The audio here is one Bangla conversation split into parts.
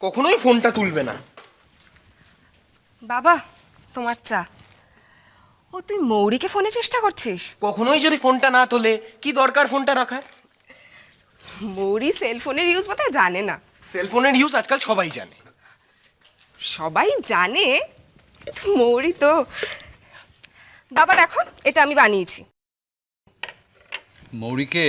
কখনোই ফোনটা তুলবে না। বাবা তোমার চা। ও তুই মৌরিকে ফোনে চেষ্টা করছিস? কখনোই যদি ফোনটা না তোলে কি দরকার ফোনটা রাখার? মৌরি সেলফোনের ইউজ বোধহয় জানে না। সেলফোনের ইউজ আজকাল সবাই জানে। সবাই জানে কিন্তু মৌরি তো বাবা দেখো এটা আমি বানিয়েছি। মৌরিকে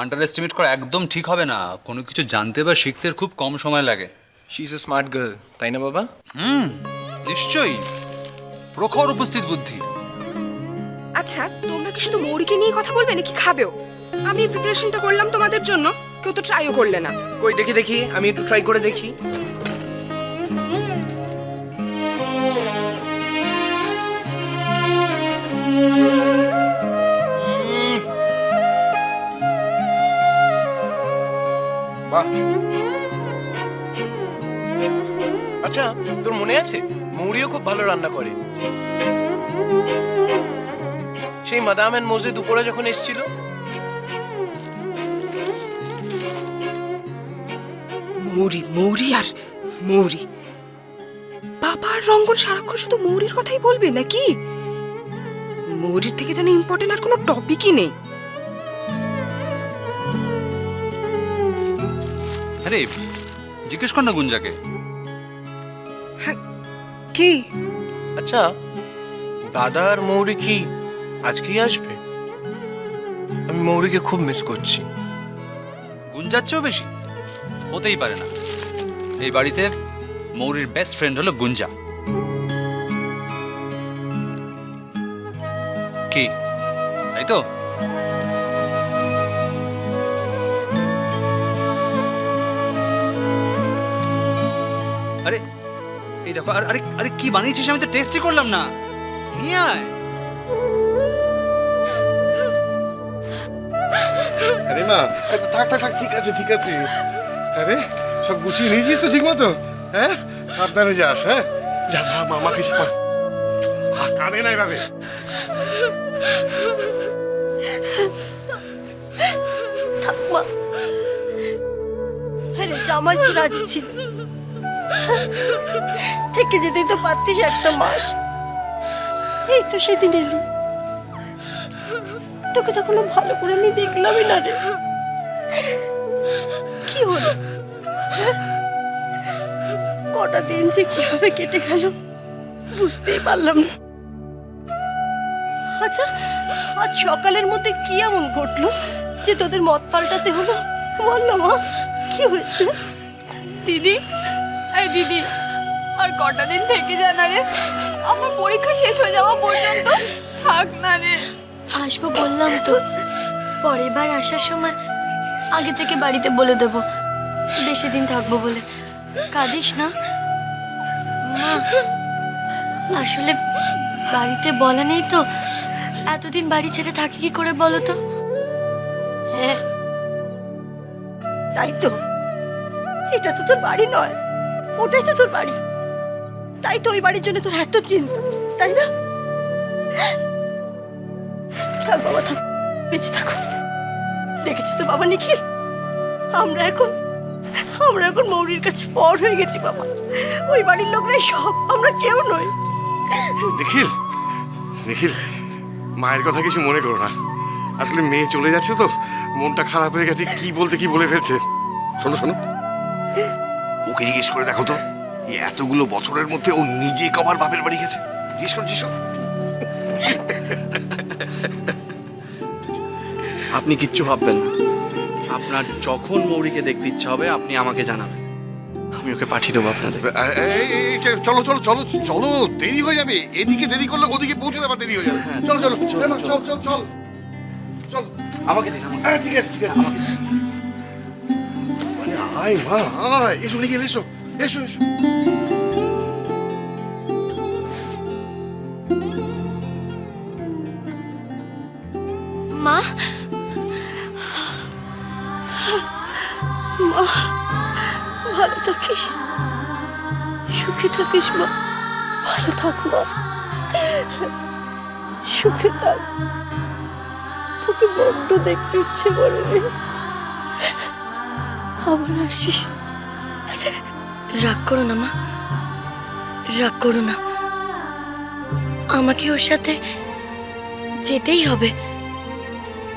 আন্ডার এস্টিমেট করা একদম ঠিক হবে না। কোনো কিছু জানতে বা শিখতে খুব কম সময় লাগে। She is a smart girl তাই না বাবা? হুম নিশ্চয়ই। প্রখর উপস্থিত বুদ্ধি। আচ্ছা তোমরা কি শুধু মৌরিকে নিয়ে কথা বলবে নাকি খাবেও? আমি প্রিপারেশনটা করলাম তোমাদের জন্য কেউ তো ট্রাইও করলে না। কই দেখি দেখি আমি একটু ট্রাই করে দেখি। আচ্ছা তোর মনে আছে? মৌরিও খুব ভালো রান্না করে। সেই মাদাম অ্যান্ড মোজে দুপুরে যখন এসেছিল? মৌরি মৌরি আর মৌরি বাবার রঙ্গন সারাক্ষণ শুধু মৌরির কথাই বলবে নাকি? মৌরির থেকে যেন ইম্পর্টেন্ট আর কোনো টপিকই নেই। আরে জিজ্ঞেস কর না গুঞ্জাকে। কি? আচ্ছা দাদা আর মৌরি কি আজকেই আসবে? আমি মৌরিকে খুব মিস করছি। গুঞ্জার চেয়েও বেশি? হতেই পারে না। এই বাড়িতে মৌরির বেস্ট ফ্রেন্ড হলো গুঞ্জা। কি? তাই তো? এই দেখো আরে আরে আরে কি বানিয়েছিস? আমি তো টেস্টই করলাম না। নিয়ে আয়। আরে মা থাক থাক থাক ঠিক আছে ঠিক আছে। আরে সব গুছিয়ে নিয়েছিস তো ঠিক মতো হ্যাঁ? সাবধানে যাস হ্যাঁ? যা মা মামাকে সে- আ, কাঁদে না এভাবে। ঠাকুমা আরে জামাই তো রাজি ছিল? থেকে যেতেই তো পারতিস একটা মাস। এই তো সেদিন এলি তোকে তো কোনো ভালো করে আমি দেখলামই না রে। কি হলো? কটা দিন যে কীভাবে কেটে গেল, বুঝতেই পারলাম না। আচ্ছা আজ সকালের মধ্যে কি এমন ঘটলো যে তোদের মত পাল্টাতে হলো? বল না মা, কি হয়েছে? দিদি এই দিদি। আর কটা দিন থেকে জানা রে আমার পরীক্ষা শেষ হয়ে যাওয়া পর্যন্ত থাক না রে। আসব বললাম তো পরের বার আসার সময় আগে থেকে বাড়িতে বলে দেব। বেশি দিন থাকব বলে। কাঁদিস না। মা আসলে বাড়িতে বলা নেই তো এতদিন বাড়ি ছেড়ে থাকি কি করে বলো তো? হ্যাঁ তাই তো। এটা তো তোর বাড়ি নয়। ওটাই তো তোর বাড়ি। তাই তো ওই বাড়ির জন্য তোর এত চিন্তা, তাই না? থাক বাবা, থাক, বেঁচে থাকো। দেখেছ তো বাবা নিখিল? আমরা এখন আমরা এখন মৌরির কাছে পর হয়ে গেছি বাবা। ওই বাড়ির লোকরাই সব, আমরা কেউ নই। নিখিল নিখিল, মায়ের কথা কিছু মনে করো না। আসলে মেয়ে চলে যাচ্ছে তো, মনটা খারাপ হয়ে গেছে, কি বলতে কি বলে ফেলছে? শোনো শোনো। ওকে জিজ্ঞেস করে দেখো তো এতগুলো বছরের মধ্যে ও নিজে কবার বাপের বাড়ি গেছে। জিজ্ঞেস করো জিজ্ঞেস আপনি কিচ্ছু ভাববেন না। আপনার যখন মৌরিকে দেখতে ইচ্ছা হবে আপনি আমাকে জানাবেন। আমি ওকে পাঠিয়ে দেবো আপনাদের। চলো চলো চলো চলো দেরি হয়ে যাবে। এদিকে দেরি করলে ওদিকে পৌঁছে যাবার দেরি হয়ে যাবে। চলো চলো। চল চল চল চল। আমাকে দিন আমাকে হ্যাঁ ঠিক আছে ঠিক আছে। আয় মা আয় এসো নিখিল এসো এসো এসো মা মা ভালো থাকিস। সুখে থাকিস, মা। ভালো থাক, মা। সুখে থাক। তোকে বড্ড দেখতে ইচ্ছে করে রে। আবার আসিস। রাগ করো না, মা। রাগ করো না। আমাকে ওর সাথে যেতেই হবে।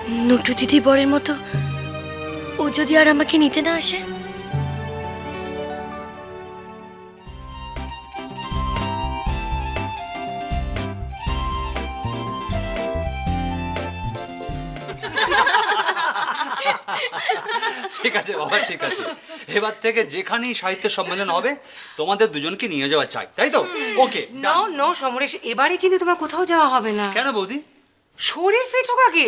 নটু দিদি বরের মতো ও যদি আর আমাকে নিতে না আসে? ঠিক আছে বাবা ঠিক আছে। এবার থেকে যেখানেই সাহিত্য সম্মেলন হবে তোমাদের দুজনকে নিয়ে যাওয়া চাই তাই তো? ওকে নো নো সমরেশ এবারে কিন্তু তোমার কোথাও যাওয়া হবে না। কেন বৌদি? শরীর ফিট হোক আগে।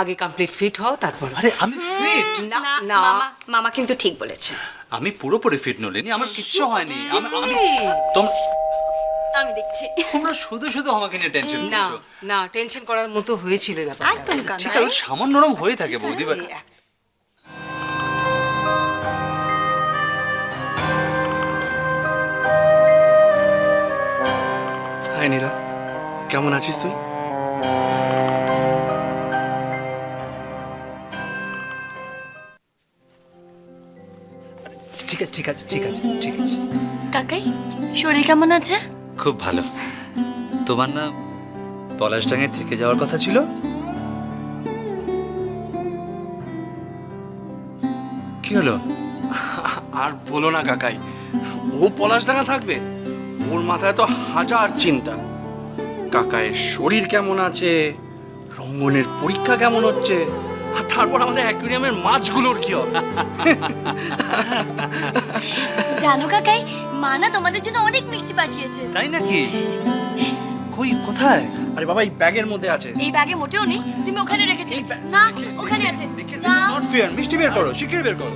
আগে কমপ্লিট ফিট হও তারপর আরে আমি ফিট না না। মামা মামা কিন্তু ঠিক বলেছে। আমি পুরোপুরি ফিট নলিনি আমার কিচ্ছু হয়নি। আমি আমি তোম আমি দেখছি। তোমরা শুধু শুধু আমাকে নিয়ে টেনশন না করছ। না টেনশন করার মতো হয়েছিল ব্যাপারটা। একদম কানা ঠিক আছে সামান্য নরম হয়ে থাকে বৌদি কেমন আছিস তুই? ঠিক আছে ঠিক আছে ঠিক আছে ঠিক আছে। কাকাই শরীর কেমন আছে? খুব ভালো। তোমার না পলাশডাঙ্গায় থেকে যাওয়ার কথা ছিল? কি হলো? আর বলো না কাকাই ও পলাশডাঙ্গা থাকবে? ওর মাথায় তো হাজার চিন্তা। কাকায়ের শরীর কেমন আছে? রঙ্গনের পরীক্ষা কেমন হচ্ছে? আর তারপর আমাদের অ্যাকুরিয়ামের মাছগুলোর কি হবে? জানো কাকাই মা না তোমাদের জন্য অনেক মিষ্টি পাঠিয়েছে। তাই নাকি? কই কোথায়? আরে বাবা এই ব্যাগের মধ্যে আছে। এই ব্যাগে মোটেও নেই তুমি ওখানে রেখেছিলে। না ওখানে আছে। নট ফেয়ার মিষ্টি বের করো শিগগিরই বের করো।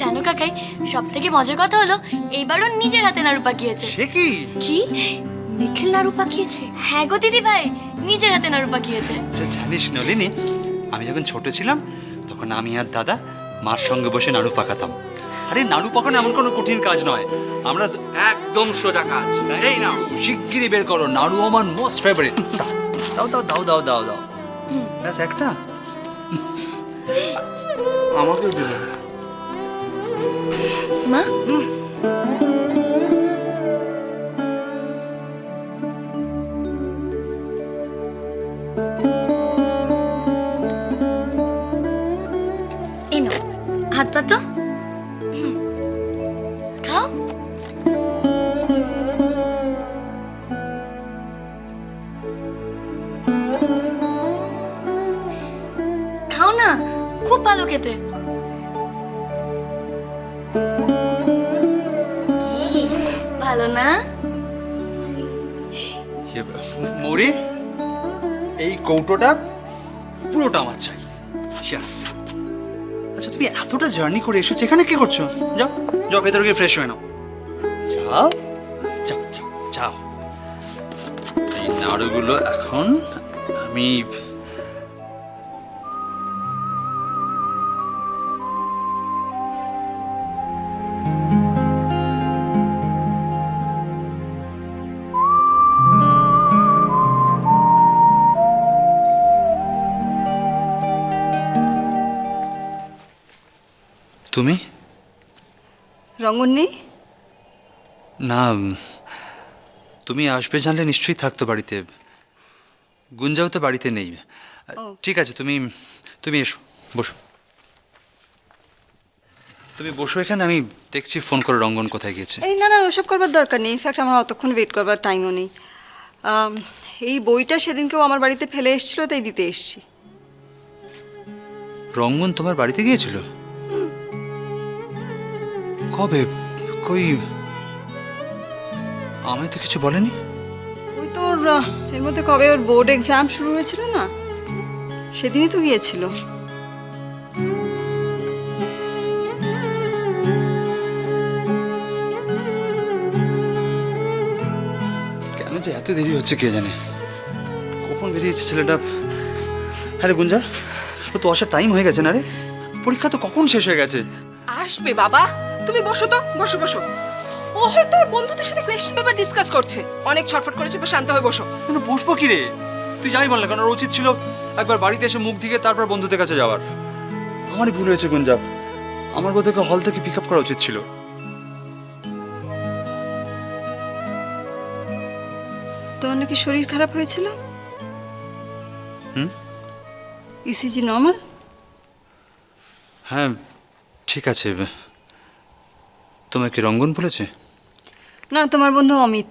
জানো কাকাই সব থেকে মজার কথা হলো এইবারও নিজের হাতে নাড়ু পাকিয়েছে। সে কি? কি? নিখিল নাড়ু পাকিয়েছে? হ্যাঁ গো দিদি ভাই নিজের হাতে নাড়ু পাকিয়েছে। আচ্ছা, জানিস নলিনী আমি যখন ছোট ছিলাম তখন আমি আর দাদা মার সঙ্গে বসে নাড়ু পাকাতাম। আরে নাড়ু পাকানো এমন কোনো কঠিন কাজ নয়। আমরা একদম সোজা কাজ। এই নাও শিগগিরই বের করো নাড়ু আমার মোস্ট ফেভারিট দাও দাও দাও দাও দাও দাও। ব্যাস একটা। আমাকেও দিল। মা? হাত পাতো হুম। খাও। খাও না, খুব ভালো খেতে? ভালো না? মৌরি, এই কৌটোটা পুরোটা আমার চাই। ইয়াস আচ্ছা তুমি এতটা জার্নি করে এসেছ, এখানে কি করছ? যাও যাও, ভেতরে গিয়ে ফ্রেশ হয়ে নাও। যাও যাও যাও যাও। এই নাড়ুগুলো এখন আমি তুমি? রঙ্গন না তুমি আসবে জানলে নিশ্চয়ই থাকতো বাড়িতে। গুঞ্জাও তো বাড়িতে নেই। ঠিক আছে তুমি তুমি এসো বসো। তুমি বসো এখানে আমি দেখছি ফোন করে রঙ্গন কোথায় গিয়েছে। এই না না ওসব করবার দরকার নেই। ইনফ্যাক্ট আমার অতক্ষণ ওয়েট করবার টাইমও নেই। এই বইটা সেদিনকেও আমার বাড়িতে ফেলে এসেছিল তাই দিতে এসেছি। রঙ্গন তোমার বাড়িতে গিয়েছিল? কবে? কই? আমি তো কিছু বলেনি? ওই তোর এর মধ্যে কবে ওর বোর্ড এক্সাম শুরু হয়েছিল না? সেদিনই তো গিয়েছিল। কেন যে এত দেরি হচ্ছে কে জানে? কখন বেরিয়েছে ছেলেটা? হ্যাঁ রে গুঞ্জা ও তো আসার টাইম হয়ে গেছে না রে? পরীক্ষা তো কখন শেষ হয়ে গেছে? আসবে বাবা। তুমি বসো তো বসো বসো। ও হয়তো ওর বন্ধুদের সাথে কোয়েশ্চেন পেপার ডিসকাস করছে। অনেক ছটফট করেছে বা শান্ত হয়ে বসো। তুমি বসবো কি রে? তুই যাই বল না কারণ উচিত ছিল একবার বাড়িতে এসে মুখ দিকে তারপর বন্ধুদের কাছে যাওয়ার। আমারই ভুল হয়েছে গুঞ্জাব আমার বোধহয় হল থেকে পিক আপ করা উচিত ছিল। তোমার নাকি শরীর খারাপ হয়েছিল? হুম? ইসিজি নর্মাল হ্যাঁ ঠিক আছে। তোমার কি রঙ্গন বলেছে? না তোমার বন্ধু অমিত।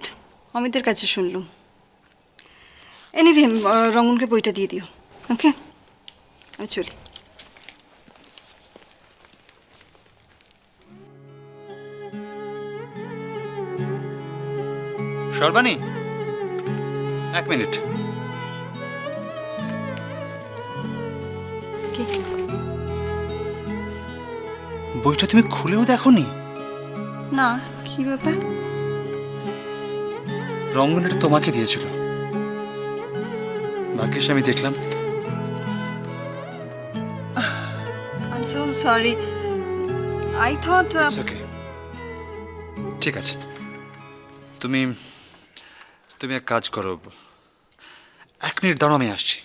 অমিতের কাছে শুনলুম। এনিভে রঙ্গনকে বইটা দিয়ে দিও। ওকে আমি চলি। সর্বাণী এক মিনিট। বইটা তুমি খুলেও দেখো না কি ব্যাপার? রঙ্গন এটা তোমাকে দিয়েছিল। ভাগ্যিস আমি দেখলাম। I am so sorry I thought okay ঠিক আছে। তুমি তুমি এক কাজ করো। এক মিনিট দাঁড়ো আমি আসছি।